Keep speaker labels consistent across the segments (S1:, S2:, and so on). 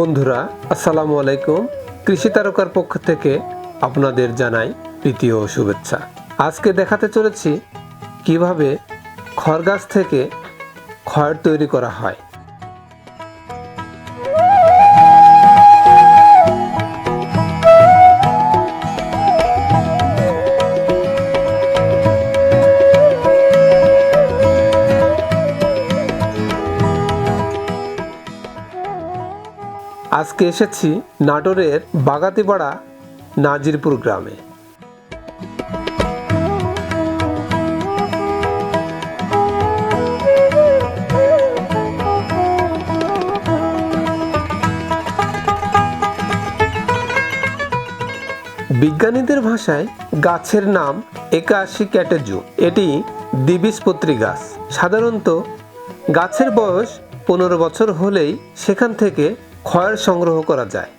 S1: বন্ধুরা, আসসালামু আলাইকুম। কৃষি তারকার পক্ষ থেকে আপনাদের জানাই ও শুভেচ্ছা। আজকে দেখাতে চলেছি কীভাবে খড়গাছ থেকে খড় তৈরি করা হয়। আজকে এসেছি নাটোরের বাগাতিপাড়া নাজিরপুর গ্রামে। বিজ্ঞানীদের ভাষায় গাছের নাম একাশি ক্যাটেজু এটি দ্বিবীজপত্রী গাছ। সাধারণত গাছের বয়স পনেরো বছর হলেই সেখান থেকে খয়ের সংগ্রহ করা যায়।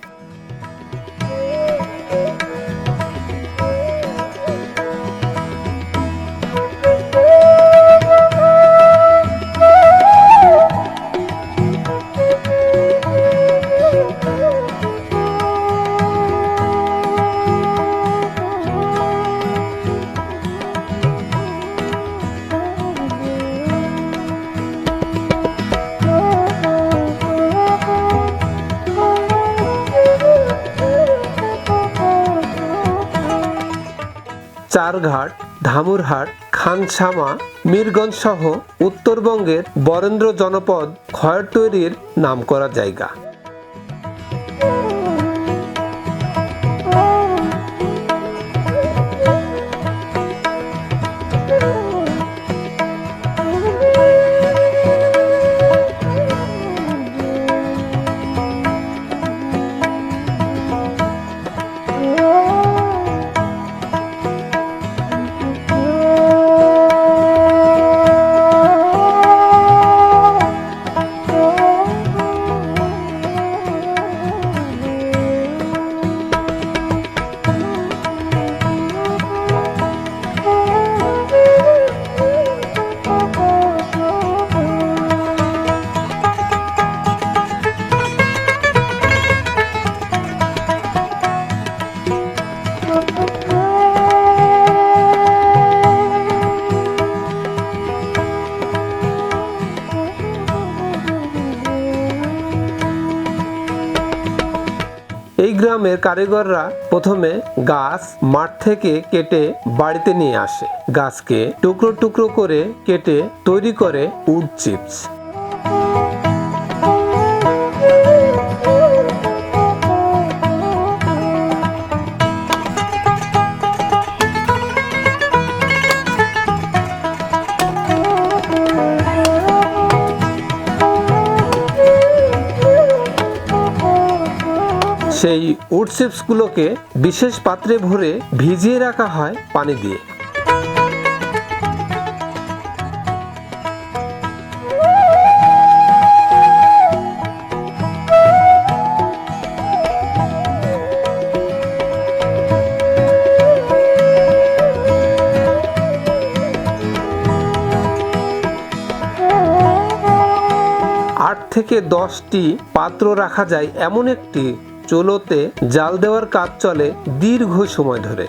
S1: চারঘাট ধামুরহাট খানসামা মিরগঞ্জ সহ উত্তরবঙ্গের বরেন্দ্র জনপদ খয়ের তৈরির নাম করা জায়গা। গ্রামের কারিগররা প্রথমে গাছ মাঠ থেকে কেটে বাড়িতে নিয়ে আসে। গাছকে টুকরো টুকরো করে কেটে তৈরি করে উড চিপস। সেই উড চিপসগুলোকে বিশেষ পাত্রে ভরে ভিজিয়ে রাখা হয় পানি দিয়ে। আট থেকে দশটি পাত্র রাখা যায় এমন একটি চুলোতে জাল দেওয়ার কাজ চলে দীর্ঘ সময় ধরে।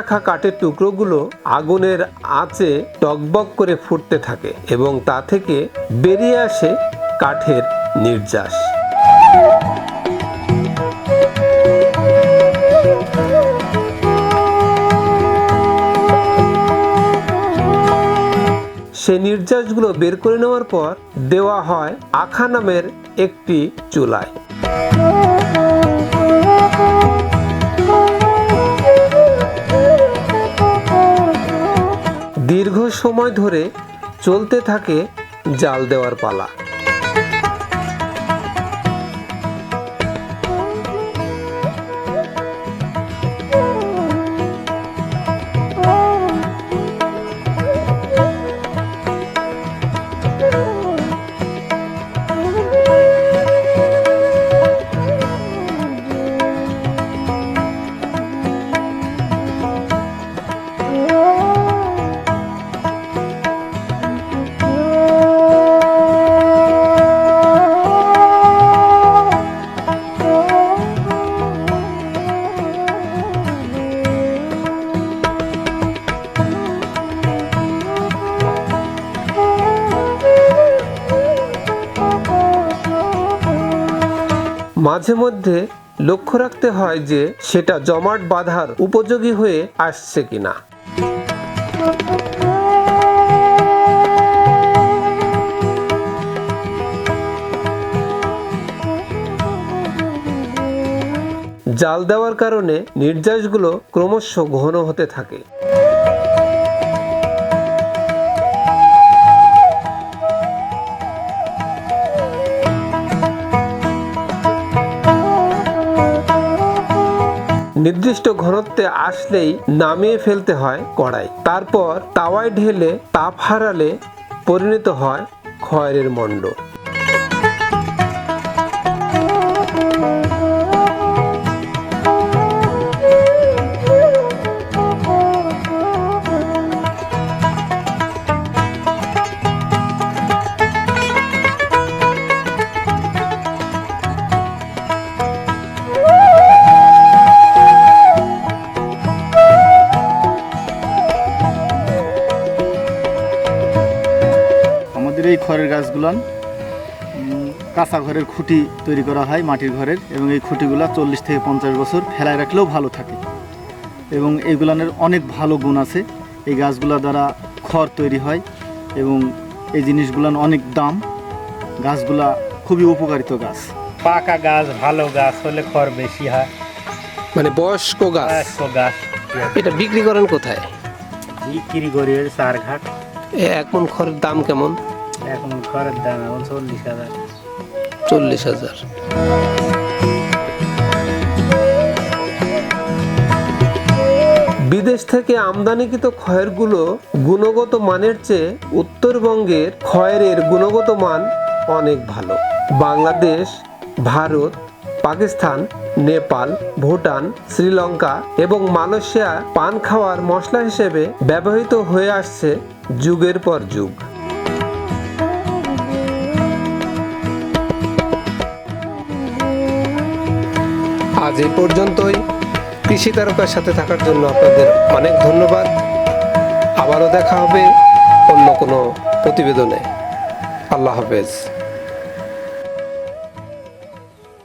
S1: রাখা কাঠের টুকরোগুলো আগুনের আঁচে টকবক করে ফুটতে থাকে এবং তা থেকে বেরিয়ে আসে কাঠের নির্যাস। সে নির্যাসগুলো বের করে নেওয়ার পর দেওয়া হয় আখা নামের একটি চুলায়। দীর্ঘ সময় ধরে চলতে থাকে জাল দেওয়ার পালা। মাঝে মধ্যে লক্ষ্য রাখতে হয় যে সেটা জমাট বাঁধার উপযোগী হয়ে আসছে কিনা। জাল দেওয়ার কারণে নির্যাসগুলো ক্রমশ ঘন হতে থাকে। নির্দিষ্ট ঘনত্বে আসলেই নামিয়ে ফেলতে হয় কড়াই। তারপর তাওয়ায় ঢেলে তাপ হারালে পরিণত হয় খয়ের মণ্ড।
S2: এই খড়ের গাছগুলান কাঁচা ঘরের খুঁটি তৈরি করা হয় মাটির ঘরের এবং এই খুঁটিগুলো চল্লিশ থেকে পঞ্চাশ বছর ফেলায় রাখলেও ভালো থাকে। এবং এইগুলানের অনেক ভালো গুণ আছে। এই গাছগুলা দ্বারা খড় তৈরি হয় এবং এই জিনিসগুলান অনেক দাম। গাছগুলা খুবই উপকারিত গাছ।
S3: পাকা গাছ ভালো গাছ হলে খড় বেশি হয়।
S1: মানে বয়স্ক গাছ?
S3: গাছ
S1: এটা বিক্রি করেন কোথায়?
S3: বিক্রি করি ওই চার ঘাট
S1: এখন খড়ের দাম কেমন?
S3: এখন খড়ের দাম এখন চল্লিশ হাজার।
S1: চল্লিশ হাজার। বিদেশ থেকে আমদানিকৃত খয়েরগুলো গুণগত মানের চেয়ে উত্তরবঙ্গের খয়েরের গুণগত মান অনেক ভালো। বাংলাদেশ ভারত পাকিস্তান নেপাল ভুটান শ্রীলঙ্কা এবং মালয়েশিয়া পান খাওয়ার মশলা হিসেবে ব্যবহৃত হয়ে আসছে যুগের পর যুগ। আজ এই পর্যন্তই। কৃষি তারকার সাথে থাকার জন্য আপনাদের অনেক ধন্যবাদ। আবারও দেখা হবে অন্য কোনো প্রতিবেদনে। আল্লাহ হাফেজ।